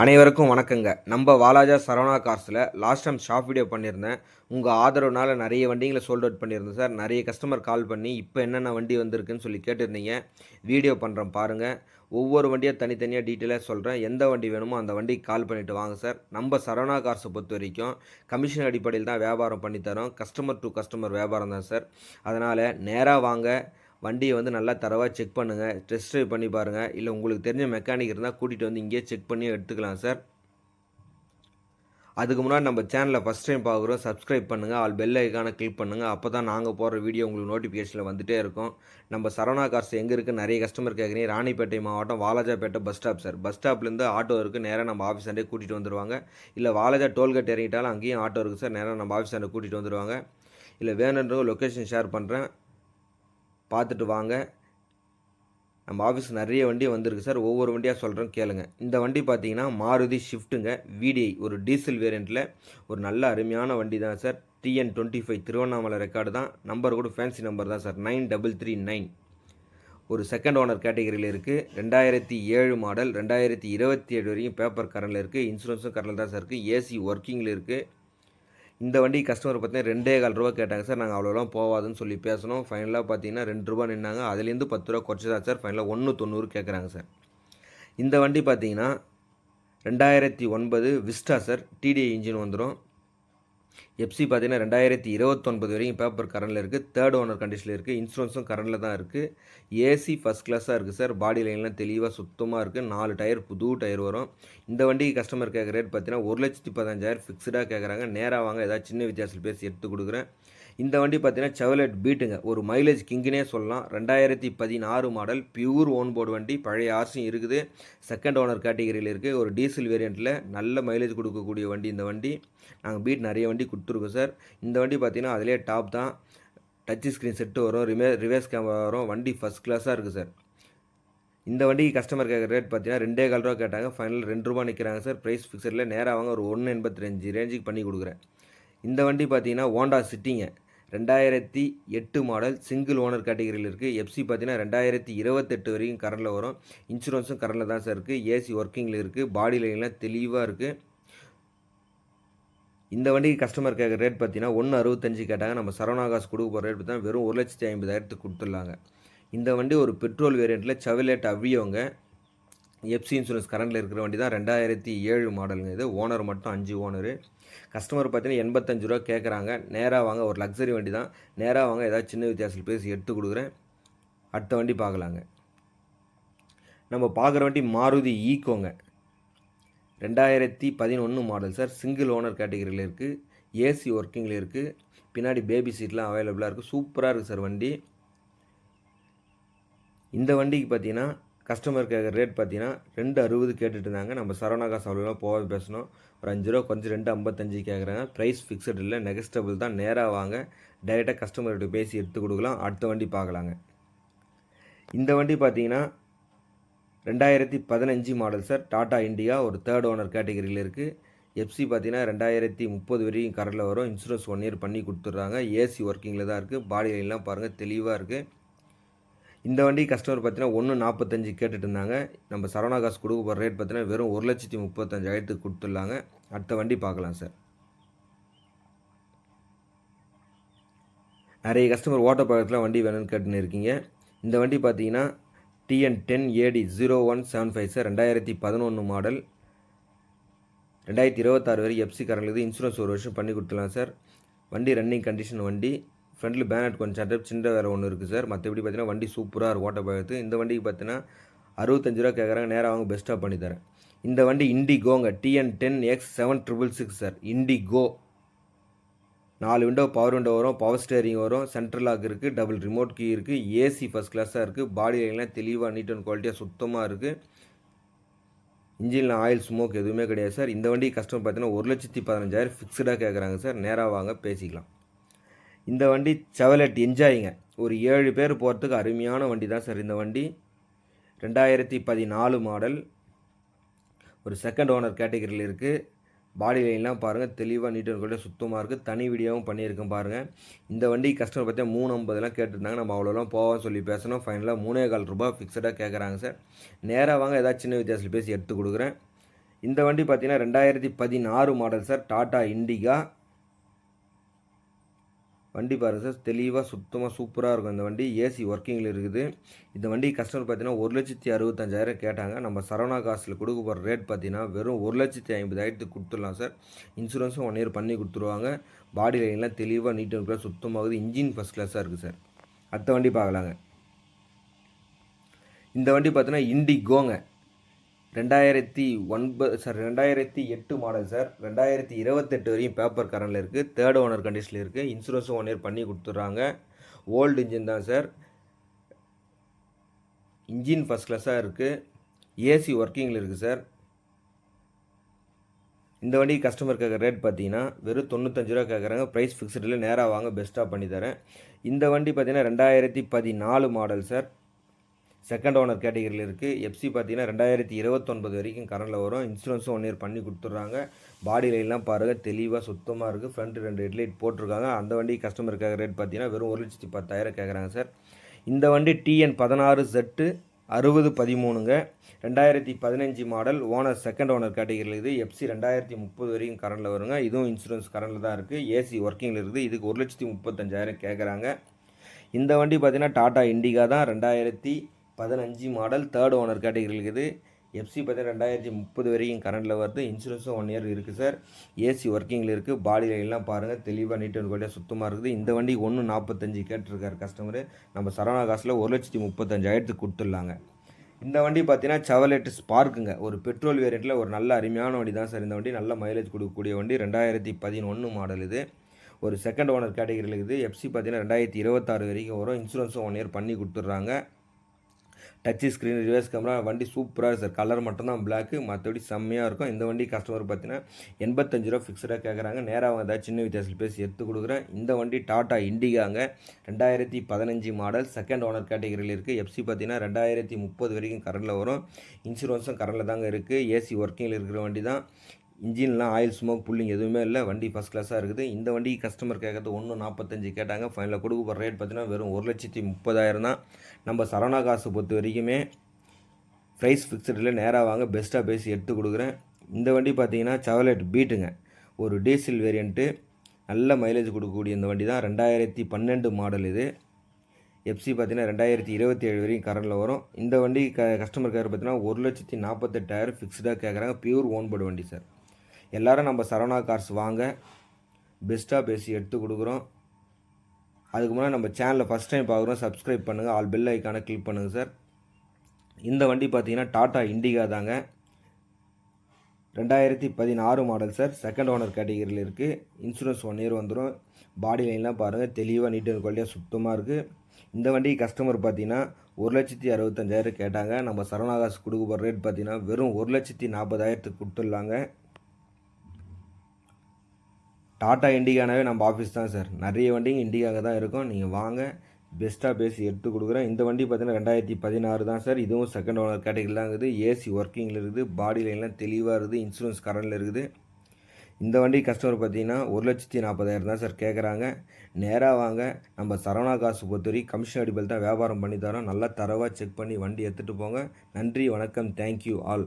அனைவருக்கும் வணக்கங்க. நம்ம வாலாஜா சரவணா கார்ஸில் லாஸ்ட் டைம் ஷாப் வீடியோ பண்ணியிருந்தேன். உங்கள் ஆதரவுனால நிறைய வண்டிகளை சோல்ட் அவுட் பண்ணியிருந்தேன் சார். நிறைய கஸ்டமர் கால் பண்ணி இப்போ என்னென்ன வண்டி வந்திருக்குன்னு சொல்லி கேட்டிருந்தீங்க. வீடியோ பண்ணுறேன் பாருங்கள் ஒவ்வொரு வண்டியாக தனித்தனியாக டீட்டெயிலாக சொல்கிறேன் எந்த வண்டி வேணுமோ அந்த வண்டிக்கு கால் பண்ணிவிட்டு வாங்க சார். நம்ம சரவணா கார்ஸை பொறுத்த வரைக்கும் கமிஷன் அடிப்படையில் தான் வியாபாரம் பண்ணித்தரோம். கஸ்டமர் டு கஸ்டமர் வியாபாரம் தான் சார். அதனால் நேராக வாங்க. வண்டியை வந்து நல்லா தரவாக செக் பண்ணுங்கள் டெஸ்ட் ட்ரைவ் பண்ணி பாருங்கள் இல்லை உங்களுக்கு தெரிஞ்ச மெக்கானிக் இருந்தால் கூட்டிகிட்டு வந்து இங்கேயே செக் பண்ணி எடுத்துக்கலாம் சார் அதுக்கு முன்னாடி நம்ம சேனலில் ஃபஸ்ட் டைம் பார்க்குறோம் சப்ஸ்கிரைப் பண்ணுங்கள் ஆல் பெல் ஐக்கானை கிளிக் பண்ணுங்கள் அப்போ தான் நாங்கள் போடுற வீடியோ உங்களுக்கு நோட்டிஃபிகேஷனில் வந்துகிட்டே இருக்கும். நம்ம சரவணா கார்ஸ் எங்கே இருக்குது நிறைய கஸ்டமர் கேட்குறீங்க ராணிப்பேட்டை மாவட்டம் Walajapet bus stop sir bus ஸ்டாப்லேருந்து auto இருக்குது நேராக நம்ம ஆஃபீஸ் அண்டே கூட்டிகிட்டு வந்துடுவாங்க இல்லை வாலாஜா டோல்கேட் இறங்கிட்டாலும் அங்கேயும் ஆட்டோ இருக்குது சார் நேராக நம்ம ஆஃபீஸ் அண்டே கூட்டிகிட்டு வந்துடுவாங்க இல்லை வேணுன்ற லொக்கேஷன் ஷேர் பண்ணுறேன் பார்த்துட்டு வாங்க. நம்ம ஆஃபீஸ் நிறைய வண்டி வந்திருக்கு சார். ஒவ்வொரு வண்டியாக சொல்கிறோம் கேளுங்க. இந்த வண்டி பார்த்தீங்கன்னா மாருதி ஷிஃப்ட்டுங்க விடிஐ ஒரு டீசல் வேரியண்ட்டில் ஒரு நல்ல அருமையான வண்டி தான் sir. TN twenty five Tiruvannamalai record தான். நம்பர் கூட ஃபேன்சி நம்பர் தான் sir. Nine double three nine ஒரு செகண்ட் ஓனர் கேட்டகரியில் இருக்குது ரெண்டாயிரத்தி ஏழு மாடல் ரெண்டாயிரத்தி இருபத்தி ஏழு வரைக்கும் பேப்பர் கரண்டில் இருக்குது இன்சூரன்ஸும் கரண்டில் தான் சார் இருக்குது ஏசி ஒர்க்கிங்கில் இருக்குது இந்த வண்டி கஸ்டமர் பார்த்தீங்கன்னா ரெண்டே கால் ரூபா கேட்டாங்க. சார் நாங்கள் அவ்வளோலாம் போகாதுன்னு சொல்லி பேசணும் ஃபைனலாக பார்த்தீங்கன்னா ரெண்டு ரூபா நின்னாங்க. அதுலேருந்து பத்து ரூபா குறைச்சி சார். ஃபைனலாக ஒன்று தொண்ணூறு கேட்குறாங்க சார். இந்த வண்டி பார்த்தீங்கன்னா ரெண்டாயிரத்தி ஒன்பது விஸ்டா சார். டிடிஐ இன்ஜின் வந்துடும் எஃப்சி பார்த்தீங்கன்னா ரெண்டாயிரத்தி இருபத்தொன்பது வரைக்கும் பேப்பர் கரண்டில் இருக்குது தேர்ட் ஓனர் கண்டிஷனில் இருக்குது இன்சூரன்ஸும் கரண்டில் தான் இருக்குது ஏசி ஃபஸ்ட் கிளாஸாக இருக்குது சார் பாடி லைன்லாம் தெளிவாக சுத்தமாக இருக்குது நாலு டயர் புது டயர் வரும். இந்த வண்டிக்கு கஸ்டமர் கேட்குற ரேட் பார்த்தீங்கன்னா ஒரு லட்சத்தி பதினஞ்சாயிரம் ஃபிக்ஸ்டாக கேட்குறாங்க நேராக வாங்க ஏதாவது சின்ன வித்தியாசத்தில் பேசி எடுத்து கொடுக்குறேன். இந்த வண்டி பார்த்தீங்கன்னா செவலெட் பீட்டுங்க. ஒரு மைலேஜ் கிங்கினே சொல்லலாம். ரெண்டாயிரத்தி பதினாறு மாடல் பியூர் ஓன் போர்டு வண்டி. பழைய ஆர்சியும் இருக்குது. செகண்ட் ஓனர் கேட்டகரியில் இருக்குது ஒரு டீசல் வேரியண்ட்டில் நல்ல மைலேஜ் கொடுக்கக்கூடிய வண்டி இந்த வண்டி. நாங்கள் பீட் நிறைய வண்டி கொடுத்துருக்கோம் சார் இந்த வண்டி பார்த்தீங்கன்னா அதிலே டாப் தான். டச் ஸ்க்ரீன் செட்டு வரும். ரிமே ரிவர்ஸ் கேமரா வரும். வண்டி ஃபஸ்ட் கிளாஸாக இருக்குது சார் இந்த வண்டிக்கு கஸ்டமர் கேட்குற ரேட் பார்த்தீங்கன்னா ரெண்டே கால் ரூபா கேட்டாங்க. ஃபைனல் ரெண்டு ரூபா நிற்கிறாங்க சார் ப்ரைஸ் ஃபிக்ஸரில் நேராக வாங்க. ஒரு ஒன்று எண்பத்தி ரேஞ்சுக்கு பண்ணி கொடுக்குறேன். இந்த வண்டி பார்த்தீங்கன்னா ஹோண்டா சிட்டிங்க ரெண்டாயிரத்தி எட்டு மாடல் சிங்கிள் ஓனர் கேட்டகரியில் இருக்குது எஃப்சி பார்த்தீங்கன்னா ரெண்டாயிரத்தி இருபத்தெட்டு வரைக்கும் கரண்டில் வரும். இன்சூரன்ஸும் கரண்டில் தான் சார் இருக்குது ஏசி ஒர்க்கிங்கில் இருக்குது பாடி லைன்லாம் தெளிவாக இருக்குது இந்த வண்டிக்கு கஸ்டமர் கேட்குற ரேட் பார்த்தீங்கன்னா ஒன்று அறுபத்தஞ்சு கேட்டாங்க. நம்ம சரவணா காசு கொடுக்க போகிற ரேட் தான் வெறும் ஒரு லட்சத்தி ஐம்பதாயிரத்துக்கு கொடுத்துடலாங்க. இந்த வண்டி ஒரு பெட்ரோல் வேரியண்ட்டில் செவலேட் அவ்வியவங்க எஃப்சி இன்சூரன்ஸ் கரண்டில் இருக்கிற வண்டி தான். ரெண்டாயிரத்தி ஏழு மாடலுங்க இது. ஓனர் மட்டும் அஞ்சு ஓனரு கஸ்டமர் பார்த்தீங்கன்னா எண்பத்தஞ்சு ரூபா கேட்குறாங்க. நேராக வாங்க ஒரு லக்ஸரி வண்டி தான். நேராக வாங்க ஏதாவது சின்ன வித்தியாசத்தில் பேசி எடுத்து கொடுக்குறேன். அடுத்த வண்டி பார்க்கலாங்க. நம்ம பார்க்குற வண்டி மாருதி ஈக்கோங்க ரெண்டாயிரத்தி பதினொன்று மாடல் சார். சிங்கிள் ஓனர் கேட்டகரியில் இருக்குது ஏசி ஒர்க்கிங்கில் இருக்குது பின்னாடி பேபி சீட்லாம் அவைலபிளாக இருக்குது சூப்பராக இருக்குது சார் வண்டி. இந்த வண்டிக்கு பார்த்தீங்கன்னா கஸ்டமர் கேட்குற ரேட் பார்த்தீங்கன்னா ரெண்டு அறுபது கேட்டுட்டு இருந்தாங்க. நம்ம சரவணா காசு அவ்வளோலாம் போகாது பேசணும். ஒரு அஞ்சு ரூபா கொஞ்சம் ரெண்டு ஐம்பத்தஞ்சு கேட்குறாங்க ப்ரைஸ் ஃபிக்ஸட் இல்லை நெகஸ்டபிள் தான். நேராக வாங்க டைரெக்டாக கஸ்டமர்கிட்ட பேசி எடுத்து கொடுக்கலாம். அடுத்த வண்டி பார்க்கலாங்க. இந்த வண்டி பார்த்தீங்கன்னா ரெண்டாயிரத்தி பதினஞ்சு மாடல் சார் டாடா இண்டியா ஒரு தேர்ட் ஓனர் கேட்டகரியில் இருக்குது எஃப்சி பார்த்தீங்கன்னா ரெண்டாயிரத்தி முப்பது வரைக்கும் கரண்டில் வரும். இன்சூரன்ஸ் ஒன் இயர் பண்ணி கொடுத்துட்றாங்க. ஏசி ஒர்க்கிங்கில் தான் இருக்குது பாடி லைன்லாம் பாருங்கள் தெளிவாக இருக்குது இந்த வண்டி கஸ்டமர் பார்த்தீங்கன்னா ஒன்று நாற்பத்தஞ்சு கேட்டுட்டு இருந்தாங்க நம்ம சரவணா காசு கொடுக்க போகிற ரேட் பார்த்தீங்கன்னா வெறும் ஒரு லட்சத்தி முப்பத்தஞ்சாயிரத்துக்கு கொடுத்துடலாங்க. அடுத்த வண்டி பார்க்கலாம் சார் நிறைய கஸ்டமர் ஓட்ட பக்கத்தில் வண்டி வேணும்னு கேட்டுன்னு இருக்கீங்க. இந்த வண்டி பார்த்தீங்கன்னா TN ten AD zero one seven five sir ரெண்டாயிரத்தி பதினொன்று மாடல் ரெண்டாயிரத்தி இருபத்தாறு வரை எஃப்சி கரண்ட் இன்சூரன்ஸ் ஒரு வருஷம் பண்ணி கொடுத்துலாம் சார் வண்டி ரன்னிங் கண்டிஷன் வண்டி. ஃப்ரண்ட்டில் பேனட் கொஞ்சம் சட்டப் சின்ன வேறு ஒன்று இருக்குது சார் மற்றபடி பார்த்தீங்கன்னா வண்டி சூப்பராக இருக்கும் ஓட்ட பயத்து இந்த வண்டிக்கு பார்த்தீங்கன்னா அறுபத்தஞ்சு ரூபா கேட்குறாங்க நேராக அவங்க பெஸ்ட்டாக பண்ணி தரேன். இந்த வண்டி இண்டிகோங்க TN ten X seven triple six sir Indigo நாலு விண்டோ பவர் விண்டோ வரும் பவர் ஸ்டேரிங் வரும் சென்ட்ரல் லாக் இருக்குது டபுள் ரிமோட் கீ இருக்குது ஏசி ஃபஸ்ட் கிளாஸாக இருக்குது பாடி லைன்லாம் தெளிவாக நீட் அண்ட் குவாலிட்டியாக சுத்தமாக இருக்குது இன்ஜினில் ஆயில் ஸ்மோக் எதுவுமே கிடையாது சார் இந்த வண்டி கஸ்டமர் பார்த்தீங்கன்னா ஒரு லட்சத்தி பதினஞ்சாயிரம் ஃபிக்ஸ்டாக கேட்குறாங்க சார் நேராக வாங்க பேசிக்கலாம். இந்த வண்டி செவலெட் என்ஜாயிங்க. ஒரு ஏழு பேர் போகிறதுக்கு அருமையான வண்டி தான் சார் இந்த வண்டி. ரெண்டாயிரத்தி பதினாலு மாடல். ஒரு செகண்ட் ஓனர் கேட்டகரியில் இருக்குது பாடி லைன்லாம் பாருங்கள் தெளிவாக நீட்டு கூட சுத்தமாக இருக்குது தனி வீடியோவும் பண்ணியிருக்கேன் பாருங்கள் இந்த வண்டி கஸ்டமர் பார்த்தா மூணு ஐம்பதுலாம் கேட்டுருந்தாங்க. நம்ம அவ்வளோலாம் போவோம் சொல்லி பேசணும் ஃபைனலாக மூணே கால் ரூபாய் ஃபிக்ஸடாக கேட்குறாங்க சார். நேராக வாங்க ஏதாச்சும் சின்ன வித்தியாசத்தில் பேசி எடுத்து கொடுக்குறேன். இந்த வண்டி பார்த்தீங்கன்னா ரெண்டாயிரத்தி பதினாறு மாடல் சார். டாட்டா இண்டிகா வண்டி பாருங்கள் சார் தெளிவாக சுத்தமாக சூப்பராக இருக்கும். இந்த வண்டி ஏசி ஒர்க்கிங்கில் இருக்குது. இந்த வண்டி கஸ்டமர் பார்த்தீங்கன்னா ஒரு லட்சத்தி அறுபத்தஞ்சாயிரம் கேட்டாங்க. நம்ம சரவணா காசில் கொடுக்க போகிற ரேட் பார்த்தீங்கன்னா வெறும் ஒரு லட்சத்தி ஐம்பதாயிரத்துக்கு கொடுத்துடலாம் சார். இன்சூரன்ஸும் ஒன் இயர் பண்ணி கொடுத்துருவாங்க. பாடி லைன்லாம் தெளிவாக நீட் அண்ட் க்ளாஸ் சுத்தமாகுது. இன்ஜின் ஃபஸ்ட் கிளாஸாக இருக்குது சார். அடுத்த வண்டி பார்க்கலாங்க. இந்த வண்டி பார்த்தீங்கன்னா இண்டிகோங்க ரெண்டாயிரத்தி ஒன்பது சார் ரெண்டாயிரத்தி எட்டு மாடல் சார் ரெண்டாயிரத்தி இருபத்தெட்டு வரையும் பேப்பர் கரண்டில் இருக்குது தேர்ட் ஓனர் கண்டிஷனில் இருக்குது இன்சூரன்ஸும் ஒன் இயர் பண்ணி கொடுத்துட்றாங்க. ஓல்டு இன்ஜின் தான் சார் இன்ஜின் ஃபஸ்ட் கிளாஸாக இருக்குது ஏசி ஒர்க்கிங்கில் இருக்குது சார் இந்த வண்டி கஸ்டமர் கேட்குற ரேட் பார்த்தீங்கன்னா வெறும் தொண்ணூத்தஞ்சு ரூபா கேட்குறாங்க. ப்ரைஸ் ஃபிக்ஸ்டில் நேராக வாங்க பெஸ்ட்டாக பண்ணி தரேன். இந்த வண்டி பார்த்தீங்கன்னா ரெண்டாயிரத்தி பதினாலு மாடல் சார் செகண்ட் ஓனர் கேட்டகரியில் இருக்குது எஃப்சி பார்த்தீங்கன்னா ரெண்டாயிரத்தி இருபத்தொன்பது வரைக்கும் கரண்டில் வரும். இன்சூரன்ஸும் ஒன் இயர் பண்ணி கொடுத்துட்றாங்க. பாடி லைன்லாம் பாருங்கள் தெளிவாக சுத்தமாக இருக்குது ஃப்ரண்ட் ரெண்டு ஹெட்லைட் போட்டிருக்காங்க. அந்த வண்டி கஸ்டமருக்காக ரேட் பார்த்தீங்கன்னா வெறும் ஒரு லட்சத்தி பத்தாயிரம் கேட்குறாங்க சார் இந்த வண்டி டிஎன் பதினாறு செட்டு அறுபது பதிமூணுங்க. ரெண்டாயிரத்தி பதினஞ்சு மாடல் ஓனர் செகண்ட் ஓனர் கேட்டகரியில் இருக்குது. எஃப்சி ரெண்டாயிரத்தி முப்பது வரைக்கும் கரண்டில் வருங்க. இதுவும் இன்சூரன்ஸ் கரண்டில் தான் இருக்குது ஏசி ஒர்க்கிங்கில் இருக்குது. இதுக்கு ஒரு லட்சத்தி முப்பத்தஞ்சாயிரம் கேட்குறாங்க இந்த வண்டி பார்த்தீங்கன்னா டாடா இண்டிகா தான். ரெண்டாயிரத்தி பதினஞ்சு மாடல் தேர்ட் ஓனர் கேட்டகரி இருக்குது. எஃப்சி பார்த்தீங்கன்னா ரெண்டாயிரத்தி முப்பது வரைக்கும் கரண்டில் வருது. இன்சூரன்ஸும் ஒன் இயர் இருக்குது சார் ஏசி ஒர்க்கிங்கில் இருக்குது பாடி லைன்லாம் பாருங்கள் தெளிவாக நீட் அண்ட் குவாலிட்டியாக சுத்தமாக இருக்குது. இந்த வண்டி ஒன்று நாற்பத்தஞ்சு கேட்டிருக்காரு கஸ்டமரு நம்ம சரவணா காசில் ஒரு லட்சத்தி முப்பத்தஞ்சாயிரத்துக்கு கொடுத்துடலாங்க. இந்த வண்டி பார்த்தீங்கன்னா செவலெட் ஸ்பார்க்குங்க ஒரு பெட்ரோல் வேரியண்ட்டில் ஒரு நல்ல அருமையான வண்டி தான் சார் இந்த வண்டி நல்ல மைலேஜ் கொடுக்கக்கூடிய வண்டி. ரெண்டாயிரத்தி பதினொன்று மாடல் இது. ஒரு செகண்ட் ஓனர் கேட்டகரியில் இருக்குது. எஃப்சி பார்த்தீங்கன்னா ரெண்டாயிரத்தி இருபத்தாறு வரைக்கும் வரும். இன்சூரன்ஸும் ஒன் இயர் பண்ணி கொடுத்துட்றாங்க. டச்சு ஸ்க்ரீன் ரிவர்ஸ் கேமரா வண்டி சூப்பராக இருக்குது சார் கலர் மட்டும்தான் பிளாக்கு மற்றபடி செம்மையாக இருக்கும். இந்த வண்டி கஸ்டமர் பார்த்தீங்கன்னா எண்பத்தஞ்சு ரூபா ஃபிக்ஸடாக கேட்குறாங்க நேராக அவங்க ஏதாவது சின்ன வித்தியாசத்தில் பேசி எடுத்து கொடுக்குறேன். இந்த வண்டி டாட்டா இண்டிகாங்க ரெண்டாயிரத்தி பதினஞ்சு மாடல் செகண்ட் ஓனர் கேட்டகரியில் இருக்குது எஃப்சி பார்த்தீங்கன்னா ரெண்டாயிரத்தி முப்பது வரைக்கும் கரண்டில் வரும். இன்சூரன்ஸும் கரண்டில் தாங்க இருக்குது ஏசி ஒர்க்கிங்கில் இருக்கிற வண்டி தான். இன்ஜின்லாம் ஆயில் ஸ்மோக் புல்லிங் எதுவுமே இல்லை. வண்டி ஃபஸ்ட் கிளாஸாக இருக்குது. இந்த வண்டி கஸ்டமர் கேட்கறது ஒன்று நாற்பத்தஞ்சு கேட்டாங்க. ஃபைனலில் கொடுக்க போகிற ரேட் பார்த்தீங்கன்னா வெறும் ஒரு லட்சத்தி முப்பதாயிரம் தான். நம்ம சரவணா காசு பொறுத்த வரைக்குமே ப்ரைஸ் ஃபிக்ஸ்டில் நேராக வாங்க. பெஸ்ட்டாக பேசி எடுத்து கொடுக்குறேன். இந்த வண்டி பார்த்தீங்கன்னா செவலெட் பீட்டுங்க ஒரு டீசல் வேரியண்ட்டு நல்ல மைலேஜ் கொடுக்கக்கூடிய இந்த வண்டி தான். ரெண்டாயிரத்தி பன்னெண்டு மாடல் இது. எஃப்சி பார்த்தீங்கன்னா ரெண்டாயிரத்தி இருபத்தி ஏழு வரைக்கும் கரண்டில் வரும். இந்த வண்டி க கஸ்டமர் கேர் பார்த்தீங்கன்னா ஒரு லட்சத்தி நாற்பத்தெட்டாயிரம் ஃபிக்ஸ்டாக கேட்குறாங்க. பியூர் ஓன்போர்டு வண்டி சார் எல்லோரும் நம்ம சரவணா கார்ஸ் வாங்க. பெஸ்ட்டாக பேசி எடுத்து கொடுக்குறோம். அதுக்கு முன்னாடி நம்ம சேனலை ஃபஸ்ட் டைம் பார்க்குறோம் சப்ஸ்கிரைப் பண்ணுங்கள் ஆல் பெல் ஐக்கானை கிளிக் பண்ணுங்கள் சார் இந்த வண்டி பார்த்தீங்கன்னா டாட்டா இண்டிகா தாங்க. ரெண்டாயிரத்தி பதினாறு மாடல் சார் செகண்ட் ஓனர் கேட்டகரியில் இருக்குது இன்சூரன்ஸ் ஒன் இயர் வந்துடும் பாடி லைன்லாம் பாருங்கள் தெளிவாக நீட் அண்ட் குவாலிட்டியாக சுத்தமாக இருக்குது இந்த வண்டி கஸ்டமர் பார்த்தீங்கன்னா ஒரு லட்சத்தி அறுபத்தஞ்சாயிரம் கேட்டாங்க. நம்ம சரவணாகாஸ் கொடுக்க போகிற ரேட் பார்த்தீங்கன்னா வெறும் ஒரு லட்சத்தி நாற்பதாயிரத்துக்கு கொடுத்துடலாங்க. டாட்டா இண்டிகானாவே நம்ம ஆஃபீஸ் தான் சார் நிறைய வண்டிங்க இண்டிகாக தான் இருக்கும். நீங்கள் வாங்க. பெஸ்ட்டாக பேசி எடுத்து கொடுக்குறேன். இந்த வண்டி பார்த்தீங்கன்னா ரெண்டாயிரத்தி பதினாறு தான் சார் இதுவும் செகண்ட் ஓனர் கேட்டகரி தான் இருக்குது. ஏசி ஒர்க்கிங்கில் இருக்குது. பாடி லைன்லாம் தெளிவாக இருக்குது. இன்சூரன்ஸ் கரண்டில் இருக்குது. இந்த வண்டி கஸ்டமர் பார்த்தீங்கன்னா ஒரு லட்சத்தி நாற்பதாயிரம் தான் சார் கேட்குறாங்க. நேராக வாங்க. நம்ம சரவணா காசு பொறுத்தவரை கமிஷன் அடிப்பில் தான் வியாபாரம் பண்ணி தரோம். நல்லா தரவாக செக் பண்ணி வண்டி எடுத்துகிட்டு போங்க. நன்றி வணக்கம். Thank you all